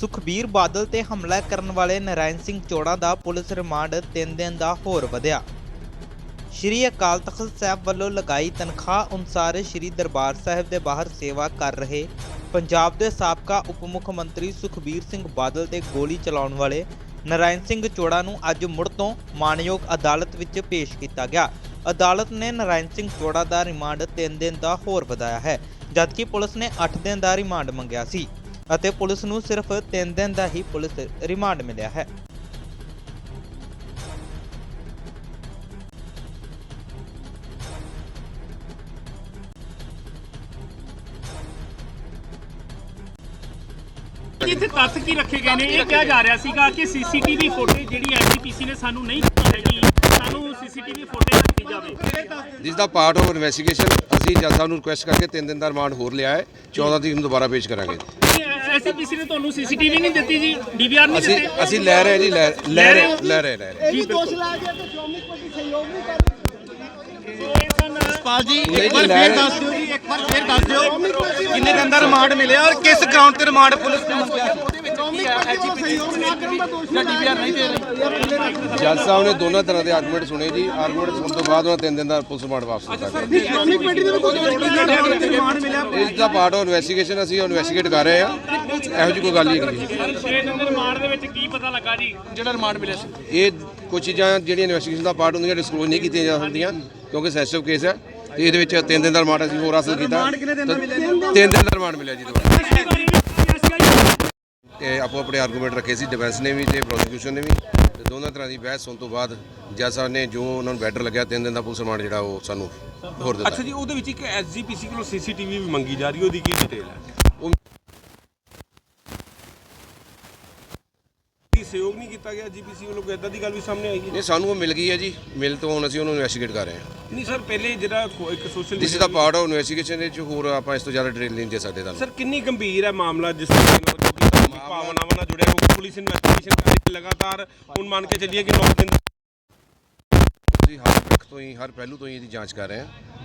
ਸੁਖਬੀਰ ਬਾਦਲ ਤੇ ਹਮਲਾ ਕਰਨ ਵਾਲੇ ਨਰਾਇਣ ਸਿੰਘ ਚੋੜਾ ਦਾ ਪੁਲਿਸ ਰਿਮਾਂਡ 3 ਦਿਨ ਦਾ ਹੋਰ ਵਧਿਆ। ਸ਼੍ਰੀ ਅਕਾਲ ਤਖਤ ਸਾਹਿਬ ਵੱਲੋਂ ਲਗਾਈ ਤਨਖਾਹ ਅਨੁਸਾਰ ਸ਼੍ਰੀ ਦਰਬਾਰ ਸਾਹਿਬ ਦੇ ਬਾਹਰ ਸੇਵਾ ਕਰ ਰਹੇ ਪੰਜਾਬ ਦੇ ਸਾਬਕਾ ਉਪ ਮੁੱਖ ਮੰਤਰੀ ਸੁਖਬੀਰ ਸਿੰਘ ਬਾਦਲ ਤੇ ਗੋਲੀ ਚਲਾਉਣ ਵਾਲੇ ਨਰਾਇਣ ਸਿੰਘ ਚੋੜਾ ਨੂੰ ਅੱਜ ਮੁੜ ਤੋਂ ਮਾਨਯੋਗ ਅਦਾਲਤ ਵਿੱਚ ਪੇਸ਼ ਕੀਤਾ ਗਿਆ। ਅਦਾਲਤ ਨੇ ਨਰਾਇਣ ਸਿੰਘ ਚੋੜਾ ਦਾ ਰਿਮਾਂਡ 3 ਦਿਨ ਦਾ ਹੋਰ ਵਧਾਇਆ ਹੈ, ਜਦਕਿ ਪੁਲਿਸ ਨੇ 8 ਦਿਨ ਦਾ ਰਿਮਾਂਡ ਮੰਗਿਆ ਸੀ। ਅਤੇ ਪੁਲਿਸ ਨੂੰ ਸਿਰਫ 3 ਦਿਨ ਦਾ ਹੀ ਪੁਲਿਸ ਰਿਮਾਂਡ ਮਿਲਿਆ ਹੈ। ਇੱਥੇ ਤੱਥ ਕੀ ਰੱਖੇ ਗਏ ਨੇ? ਇਹ ਕਿਹਾ ਜਾ ਰਿਹਾ ਸੀਗਾ ਕਿ ਸੀਸੀਟੀਵੀ ਫੁਟੇਜ ਜਿਹੜੀ ਐਸਜੀਪੀਸੀ ਨੇ ਸਾਨੂੰ ਨਹੀਂ ਦਿੱਤੀ ਹੈਗੀ। ਸਾਨੂੰ ਸੀਸੀਟੀਵੀ ਫੁਟੇਜ ਦਿੱਤੀ ਜਾਵੇ। ਜਿਸ ਦਾ ਪਾਰਟ ਆਫ ਇਨਵੈਸਟੀਗੇਸ਼ਨ ਅਸੀਂ ਜੱਜ ਸਾਹਿਬ ਨੂੰ ਰਿਕੁਐਸਟ ਕਰਕੇ 3 ਦਿਨ ਦਾ ਰਿਮਾਂਡ ਹੋਰ ਲਿਆ ਹੈ। 14 ਤਰੀਕ ਨੂੰ ਦੁਬਾਰਾ ਪੇਸ਼ ਕਰਾਂਗੇ। ਐਸਜੀਪੀਸੀ ਨੇ ਤੁਹਾਨੂੰ ਸੀਸੀਟੀਵੀ ਨਹੀਂ ਦਿੱਤੀ ਜੀ ਡੀਵੀਆਰ ਨਹੀਂ ਅਸੀਂ ਦਿੱਤੇ। ਅਸੀਂ ਲੈ ਰਹੇ ਜੀ ਲੈ ਲੈ ਰਹੇ ਲੈ ਰਹੇ ਲੈ ਰਹੇ। ਜੀ ਬਿਲਕੁਲ ਪਾਲ ਜੀ ਨਹੀਂ ਇੱਕ ਵਾਰ ਫੇਰ ਰਹੇ। ਦੱਸ ਦਿਓ ਜੀ ਇੱਕ ਵਾਰ ਫੇਰ ਦੱਸ ਦਿਓ ਕਿੰਨੇ ਦਿਨ ਦਾ ਰਿਮਾਂਡ ਮਿਲਿਆ ਔਰ ਕਿਸ ਗਰਾਊਂਡ ਤੇ ਰਿਮਾਂਡ ਪੁਲਿਸ ਨੇ ਮੰਗਿਆ? ਜੱਜ ਸਾਹਿਬ ਨੇ ਦੋਨਾਂ ਤਰ੍ਹਾਂ ਦੇ ਆਰਗੂਮੈਂਟ ਸੁਣੇ ਜੀ। ਆਰਗੂਮੈਂਟ ਸੁਣਨ ਤੋਂ ਬਾਅਦ ਉਹਨਾਂ 3 ਦਿਨ ਦਾ ਪੁਲਿਸ ਰਿਮਾਂਡ ਵਾਪਸ ਕੀਤਾ ਗਿਆ। ਇਕਨੋਮਿਕ ਕਮੇਟੀ ਦੇ ਕੋਈ ਰਿਮਾਂਡ ਮਿਲਿਆ। ਇਸ ਦਾ ਪਾਰਟ ਆਫ ਇਨਵੈਸਟੀਗੇਸ਼ਨ ਅਸੀਂ ਇਨਵੈਸਟੀਗੇਟ ਕਰ ਰਹੇ ਹਾਂ ਇਹੋ ਜਿਹੀ ਕੋਈ ਗੱਲ ਨਹੀਂ ਹੈਗੀ। ਛੇ ਦਿਨ ਦੇ ਰਿਮਾਂਡ ਦੇ ਵਿੱਚ ਕੀ ਪਤਾ ਲੱਗਾ ਜੀ? ਜਿਹੜਾ ਰਿਮਾਂਡ ਮਿਲਿਆ ਸੀ। ਇਹ ਕੁਝ ਚੀਜ਼ਾਂ ਜਿਹੜੀਆਂ ਇਨਵੈਸਟੀਗੇਸ਼ਨ ਦਾ ਪਾਰਟ ਹੁੰਦੀਆਂ ਡਿਸਕਲੋਜ਼ ਨਹੀਂ ਕੀਤੀਆਂ ਜਾ ਸਕਦੀਆਂ ਕਿਉਂਕਿ ਸੈਂਸਿਟਿਵ ਕੇਸ ਹੈ। ਤੇ ਇਹਦੇ ਵਿੱਚ 3 ਦਿਨ ਦਾ ਰਿਮਾਂਡ ਅਸੀਂ ਹੋਰ ਹਾਸਲ ਕੀਤਾ? 3 ਦਿਨ ਦਾ ਰਿਮਾਂਡ ਮਿਲਿਆ ਜੀ ਦੁਬਾਰਾ ਤੇ ਆਪੋ ਆਪਣੇ ਆਰਗੂਮੈਂਟ ਰੱਖੇ ਸੀ ਡਿਫੈਂਸ ਨੇ ਵੀ ਤੇ ਪ੍ਰੋਸੀਕਿਊਸ਼ਨ ਨੇ ਵੀ। ਤੇ ਦੋਨਾਂ ਤਰ੍ਹਾਂ ਦੀ ਬਹਿਸ ਹੋਣ ਤੋਂ ਬਾਅਦ ਜੱਜ ਸਾਹਿਬ ਨੇ ਜੋ ਉਹਨਾਂ ਨੂੰ ਬੈਟਰ ਲੱਗਿਆ 3 ਦਿਨ ਦਾ ਪੁਲਿਸ ਰਿਮਾਂਡ ਜਿਹੜਾ ਉਹ ਸਾਨੂੰ ਹੋਰ ਦਿੱਤਾ। ਅੱਛਾ ਜੀ ਉਹਦੇ ਵਿੱਚ ਇੱਕ ਐਸਜੀਪੀਸੀ ਕੋਲੋਂ ਸੀਸੀਟੀਵੀ ਵੀ ਮੰਗੀ ਜਾ ਰਹੀ ਉਹਦੀ ਕੀ ਡਿਟੇਲ ਹੈ? ਉਹ- ਕੀ ਸਹਿਯੋਗ ਨਹੀਂ ਕੀਤਾ ਗਿਆ ਜੀਪੀਸੀ ਵੱਲੋਂ ਕੋਈ ਇਦਾਂ ਦੀ ਗੱਲ ਵੀ ਸਾਹਮਣੇ ਆਈ ਹੈ? ਨਹੀਂ ਸਾਨੂੰ ਉਹ ਮਿਲ ਗਈ ਹੈ ਜੀ। ਮਿਲ ਤੋਂ ਹੁਣ ਅਸੀਂ ਉਹਨੂੰ ਇਨਵੈਸਟੀਗੇਟ ਕਰ ਰਹੇ ਹਾਂ। ਨਹੀਂ ਸਰ ਪਹਿਲੇ ਜਿਹੜਾ ਇੱਕ ਸੋਸ਼ਲ ਦਿਸ ਇਜ਼ ਦਾ ਪਾਰਟ ਆਫ ਇਨਵੈਸਟੀਗੇਸ਼ਨ ਦੇ ਚ ਹੋਰ ਆਪਾਂ ਇਸ ਤੋਂ ਜ਼ਿਆਦਾ ਡਿਟੇਲ ਨਹੀਂ ਦੇ ਸਕਦੇ ਤੁਹਾਨੂੰ। ਸਰ ਕਿੰਨੀ ਗੰਭੀਰ ਹੈ ਮਾਮਲਾ ਜਿਸ ਤਰ੍ਹਾਂ ਭਾਵਨਾਵਾਂ ਨਾਲ ਜੁੜਿਆ ਹੋਇਆ ਪੁਲਿਸ ਇਨਵੈਸਟੀਗੇਸ਼ਨ ਕਰ ਰਹੀ ਲਗਾਤਾਰ। ਹੁਣ ਮੰਨ ਕੇ ਚੱਲੀਏ ਕਿ 9 ਦਿਨ ਅਸੀਂ ਹਰ ਪੱਖ ਤੋਂ ਹੀ, ਹਰ ਪਹਿਲੂ ਤੋਂ ਹੀ ਇਹਦੀ ਜਾਂਚ ਕਰ ਰਹੇ ਹਾਂ।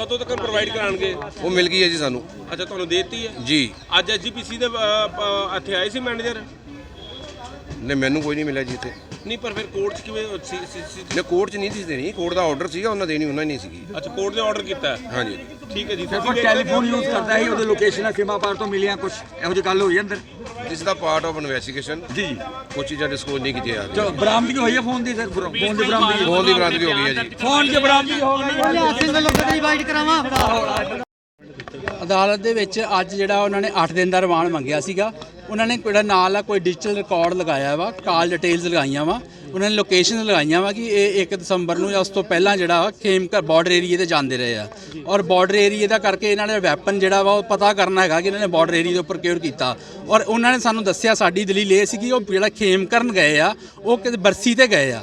ਕਦੋਂ ਤੱਕ ਪ੍ਰੋਵਾਈਡ ਕਰਾਣਗੇ ਉਹ ਮਿਲ ਗਈ ਹੈ ਜੀ ਸਾਨੂੰ। ਅੱਛਾ ਤੁਹਾਨੂੰ ਦੇਤੀ ਹੈ? ਜੀ। ਅੱਜ ਐਸਜੀਪੀਸੀ ਦੇ ਅ, ਪ- ਇੱਥੇ ਆਏ ਸੀ ਮੈਨੇਜਰ ਨੇ ਮੈਨੂੰ ਕੋਈ ਨਹੀਂ ਮਿਲਿਆ ਜੀ ਇੱਥੇ। ਨਹੀਂ ਪਰ ਫਿਰ ਕੋਰਟ 'ਚ ਕਿਵੇਂ ਸੀ- ਸੀ- ਸੀ- ਨੇ ਕੋਰਟ 'ਚ ਨਹੀਂ ਸੀ ਦੇਣੀ। ਕੋਰਟ ਦਾ ਆਰਡਰ ਸੀਗਾ ਉਹਨਾਂ ਦੇਣੀ ਉਹਨਾਂ ਨਹੀਂ ਸੀਗੀ। ਅੱਛਾ ਕੋਰਟ ਨੇ ਆਰਡਰ ਕੀਤਾ ਹੈ? ਹਾਂਜੀ। ਠੀਕ ਹੈ ਜੀ ਫਿਰ ਕੋਈ ਟੈਲੀਫੋਨ ਯੂਜ਼ ਕਰਦਾ ਸੀ ਉਹਦੇ ਲੋਕੇਸ਼ਨ ਸੀਮਾ ਪਾਰ ਤੋਂ ਮਿਲੀਆਂ ਕੁਝ ਇਹੋ ਜਿਹੀ ਗੱਲ ਹੋਈ ਅੰਦਰ? ਦਿਸ ਦਾ ਪਾਰਟ ਆਫ ਇਨਵੈਸਟੀਗੇਸ਼ਨ ਜੀ। ਕੁਝ ਚੀਜ਼ਾਂ ਡਿਸਕਲੋਜ਼ ਨਹੀਂ ਕੀਤੀਆਂ ਜਾ ਚਲੋ ਬਰਾਮਦਗੀ ਹੋਈ ਹੈ ਫੋਨ ਦੀ ਸਰ ਫੋਨ ਦੀ ਬਰਾਮਦਗੀ ਫੋਨ ਦੀ ਬਰਾਮਦਗੀ ਹੋ ਗਈ ਹੈ ਜੀ। ਫੋਨ ਦੀ ਬਰਾਮਦਗੀ ਹੋ ਗਈ ਹੈ। ਸਿੰਗਲ ਲੋਕਾਂ ਦੀ ਡਿਵਾਈਡ ਕਰਾਵਾਂ ਅਦਾਲਤ ਦੇ ਵਿੱਚ ਅੱਜ ਜਿਹੜਾ ਉਹਨਾਂ ਨੇ 8 ਦਿਨ ਦਾ ਰਿਮਾਂਡ ਮੰਗਿਆ ਸੀਗਾ। ਉਹਨਾਂ ਨੇ ਜਿਹੜਾ ਨਾਲ ਆ ਕੋਈ ਡਿਜੀਟਲ ਰਿਕਾਰਡ ਲਗਾਇਆ ਵਾ ਕਾਲ ਡਿਟੇਲਸ ਲਗਾਈਆਂ ਵਾ। ਉਹਨਾਂ ਨੇ ਲੋਕੇਸ਼ਨ ਲਗਾਈਆਂ ਵਾ ਕਿ ਇਹ 1 ਦਸੰਬਰ ਨੂੰ ਜਾਂ ਉਸ ਤੋਂ ਪਹਿਲਾਂ ਜਿਹੜਾ ਵਾ ਖੇਮਕਰ ਬਾਰਡਰ ਏਰੀਆ ਤੇ ਜਾਂਦੇ ਰਹੇ ਆ। ਔਰ ਬਾਰਡਰ ਏਰੀਆ ਦਾ ਕਰਕੇ ਇਹਨਾਂ ਨੇ ਵੈਪਨ ਜਿਹੜਾ ਵਾ ਉਹ ਪਤਾ ਕਰਨਾ ਹੈਗਾ ਕਿ ਇਹਨਾਂ ਨੇ ਬਾਰਡਰ ਏਰੀਆ ਦੇ ਉੱਪਰ ਕਿਉਰ ਕੀਤਾ। ਔਰ ਉਹਨਾਂ ਨੇ ਸਾਨੂੰ ਦੱਸਿਆ ਸਾਡੀ ਦਲੀਲ ਇਹ ਸੀ ਕਿ ਉਹ ਜਿਹੜਾ ਖੇਮਕਰਨ ਗਏ ਆ ਉਹ ਕਿਤੇ ਬਰਸੀ ਤੇ ਗਏ ਆ।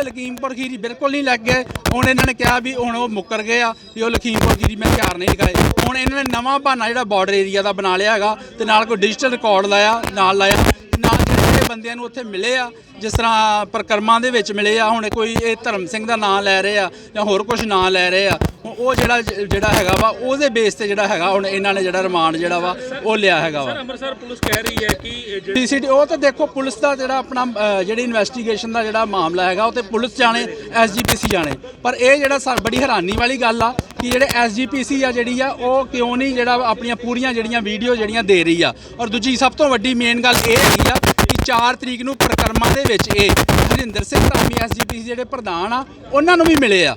ਤੇ ਲਖੀਮਪੁਰ ਖੀਰੀ ਬਿਲਕੁਲ ਨਹੀਂ ਲੱਗ ਗਏ। ਹੁਣ ਇਹਨਾਂ ਨੇ ਕਿਹਾ ਵੀ ਹੁਣ ਉਹ ਮੁੱਕਰ ਗਏ ਆ, ਵੀ ਉਹ ਲਖੀਮਪੁਰ ਖੀਰੀ ਮੈਂ ਤਿਆਰ ਨਹੀਂ ਲਗਾਏ ਹੁਣ ਇਹਨਾਂ ਨੇ ਨਵਾਂ ਬਹਾਨਾ ਜਿਹੜਾ ਬਾਰਡਰ ਏਰੀਆ ਦਾ ਬਣਾ ਲਿਆ ਹੈਗਾ, ਤੇ ਨਾਲ ਕੋਈ ਡਿਜੀਟਲ ਰਿਕਾਰਡ ਲਾਇਆ, ਨਾਲ ਲਾਇਆ। ਨਾਲ ਜਿਹੜੇ ਬੰਦਿਆਂ ਨੂੰ ਉੱਥੇ ਮਿਲੇ ਆ, ਜਿਸ ਤਰ੍ਹਾਂ ਪ੍ਰਕਰਮਾਂ ਦੇ ਵਿੱਚ ਮਿਲੇ ਆ, ਹੁਣ ਕੋਈ ਇਹ ਧਰਮ ਸਿੰਘ ਦਾ ਨਾਮ ਲੈ ਰਹੇ ਆ ਜਾਂ ਹੋਰ ਕੁਝ ਨਾਮ ਲੈ ਰਹੇ ਆ ਉਹ ਜਿਹੜਾ ਜਿਹੜਾ ਹੈਗਾ ਵਾ ਉਹਦੇ ਬੇਸ ਤੇ ਜਿਹੜਾ ਹੈਗਾ ਹੁਣ ਇਹਨਾਂ ਨੇ ਜਿਹੜਾ ਰਿਮਾਂਡ ਜਿਹੜਾ ਵਾ ਉਹ ਲਿਆ ਹੈਗਾ ਵਾ। ਅੰਮ੍ਰਿਤਸਰ ਪੁਲਿਸ ਕਹਿ ਰਹੀ ਹੈ ਕਿ ਜਿਹੜੇ ਉਹ ਤਾਂ ਦੇਖੋ ਪੁਲਿਸ ਦਾ ਜਿਹੜਾ ਆਪਣਾ ਜਿਹੜੀ ਇਨਵੈਸਟੀਗੇਸ਼ਨ ਦਾ ਜਿਹੜਾ ਮਾਮਲਾ ਹੈਗਾ ਉਹ ਤੇ ਪੁਲਿਸ ਜਾਣੇ ਐਸਜੀਪੀਸੀ ਜਾਣੇ। ਪਰ ਇਹ ਜਿਹੜਾ ਬੜੀ ਹੈਰਾਨੀ ਵਾਲੀ ਗੱਲ ਆ ਕਿ ਜਿਹੜੇ ਐਸਜੀਪੀਸੀ ਆ ਜਿਹੜੀ ਆ ਉਹ ਕਿਉਂ ਨਹੀਂ ਜਿਹੜਾ ਆਪਣੀਆਂ ਪੂਰੀਆਂ ਜਿਹੜੀਆਂ ਵੀਡੀਓ ਜਿਹੜੀਆਂ ਦੇ ਰਹੀ ਆ। ਔਰ ਦੂਜੀ ਸਭ ਤੋਂ ਵੱਡੀ ਮੇਨ ਗੱਲ ਇਹ ਹੈਗੀ ਆ ਕਿ 4 ਤਰੀਕ ਨੂੰ ਪ੍ਰਕਰਮਾਂ ਦੇ ਵਿੱਚ ਇਹ ਹਰਿੰਦਰ ਸਿੰਘ ਧਾਮੀ ਐਸਜੀਪੀਸੀ ਜਿਹੜੇ ਪ੍ਰਧਾਨ ਆ ਉਹਨਾਂ ਨੂੰ ਵੀ ਮਿਲੇ ਆ।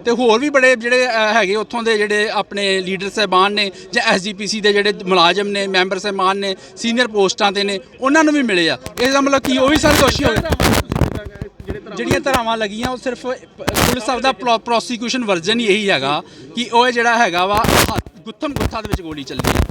ਤੇ ਹੋਰ ਵੀ ਬੜੇ ਜਿਹੜੇ ਅ, ਹੈਗੇ ਉੱਥੋਂ ਦੇ ਜਿਹੜੇ ਆਪਣੇ ਲੀਡਰ ਸਾਹਿਬਾਨ ਨੇ ਜਾਂ ਐਸਜੀਪੀਸੀ ਦੇ ਜਿਹੜੇ ਮੁਲਾਜ਼ਮ ਨੇ ਮੈਂਬਰ ਸਾਹਿਬਾਨ ਨੇ ਸੀਨੀਅਰ ਪੋਸਟਾਂ ਤੇ ਨੇ ਉਹਨਾਂ ਨੂੰ ਵੀ ਮਿਲੇ ਆ। ਇਸ ਦਾ ਮਤਲਬ ਕੀ ਉਹ ਵੀ ਸਾਰੇ ਦੋਸ਼ੀ ਹੋ ਗਏ ਜਿਹੜੀਆਂ ਧਾਰਾਵਾਂ ਲੱਗੀਆਂ ਉਹ ਸਿਰਫ ਪ- ਪੁਲਿਸ ਸਾਹਿਬ ਦਾ ਪ੍ਰੋਸੀਕਿਊਸ਼ਨ ਵਰਜ਼ਨ ਹੀ ਇਹੀ ਹੈਗਾ ਕਿ ਉਹ ਜਿਹੜਾ ਹੈਗਾ ਵਾ ਹੱਥ- ਗੁੱਥਮ ਗੁੱਥਾ ਦੇ ਵਿੱਚ ਗੋਲੀ ਚੱਲੀ। ਹੈ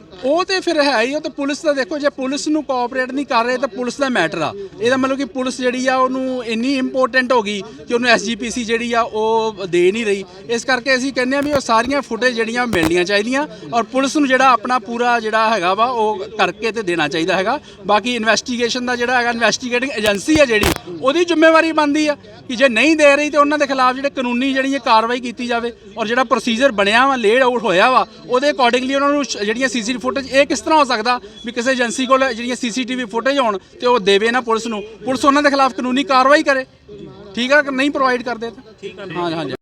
ਉਹ ਤੇ ਫਿਰ ਹੈ ਹੀ ਉਹ ਤੇ ਪੁਲਿਸ ਦਾ ਦੇਖੋ, ਜੇ ਪੁਲਿਸ ਨੂੰ ਕੋਆਪਰੇਟ ਨਹੀਂ ਕਰ ਰਹੇ, ਤਾਂ ਪੁਲਿਸ ਦਾ ਮੈਟਰ ਆ। ਇਹਦਾ ਮਤਲਬ ਕਿ ਪੁਲਿਸ ਜਿਹੜੀ ਆ, ਉਹਨੂੰ ਇੰਨੀ ਇੰਪੋਰਟੈਂਟ ਹੋ ਗਈ ਕਿ ਉਹਨੂੰ ਐਸਜੀਪੀਸੀ ਜਿਹੜੀ ਆ, ਉਹ ਦੇ ਨਹੀਂ ਰਹੀ। ਇਸ ਕਰਕੇ ਅਸੀਂ ਕਹਿੰਦੇ ਆ ਵੀ ਉਹ ਸਾਰੀਆਂ ਫੁਟੇਜ ਜਿਹੜੀਆਂ ਮਿਲਣੀਆਂ ਚਾਹੀਦੀਆਂ ਔਰ ਪੁਲਿਸ ਨੂੰ ਜਿਹੜਾ ਆਪਣਾ ਪੂਰਾ ਜਿਹੜਾ ਹੈਗਾ ਵਾ, ਉਹ ਕਰਕੇ ਤੇ ਦੇਣਾ ਚਾਹੀਦਾ ਹੈਗਾ। ਬਾਕੀ ਇਨਵੈਸਟੀਗੇਸ਼ਨ ਦਾ ਜਿਹੜਾ ਹੈਗਾ ਇਨਵੈਸਟੀਗੇਟਿੰਗ ਏਜੰਸੀ ਆ ਜਿਹੜੀ, ਉਹਦੀ ਜ਼ਿੰਮੇਵਾਰੀ ਬਣਦੀ ਆ ਕਿ ਜੇ ਨਹੀਂ ਦੇ ਰਹੀ, ਤੇ ਉਹਨਾਂ ਦੇ ਖਿਲਾਫ ਜਿਹੜੇ ਕਾਨੂੰਨੀ ਜਿਹੜੀ ਕਾਰਵਾਈ ਕੀਤੀ ਜਾਵੇ ਔਰ ਜਿਹੜਾ ਪ੍ਰੋਸੀਜਰ ਬਣਿਆ ਵਾ ਲੇਡ ਆਊਟ ਹੋਇਆ ਵਾ, ਉਹਦੇ ਅਕੋਰਡਿੰਗਲੀ ਉਹਨਾਂ ਨੂੰ ਸ਼- ਜਿਹੜੀਆਂ ਸੀਸੀਟੀਵੀ ਫੁਟੇਜ ਇਹ ਕਿਸ ਤਰ੍ਹਾਂ ਹੋ ਸਕਦਾ ਵੀ ਕਿਸੇ ਏਜੰਸੀ ਕੋਲ ਜਿਹੜੀਆਂ ਸੀਸੀਟੀਵੀ ਫੁਟੇਜ ਹੋਣ ਤੇ ਉਹ ਦੇਵੇ ਨਾ ਪੁਲਿਸ ਨੂੰ? ਪੁਲਿਸ ਉਹਨਾਂ ਦੇ ਖਿਲਾਫ ਕਾਨੂੰਨੀ ਕਾਰਵਾਈ ਕਰੇ। ਠੀਕ ਆ ਕਿ ਨਹੀਂ ਪ੍ਰੋਵਾਈਡ ਕਰਦੇ ਤਾਂ? ਹਾਂ ਹਾਂਜੀ।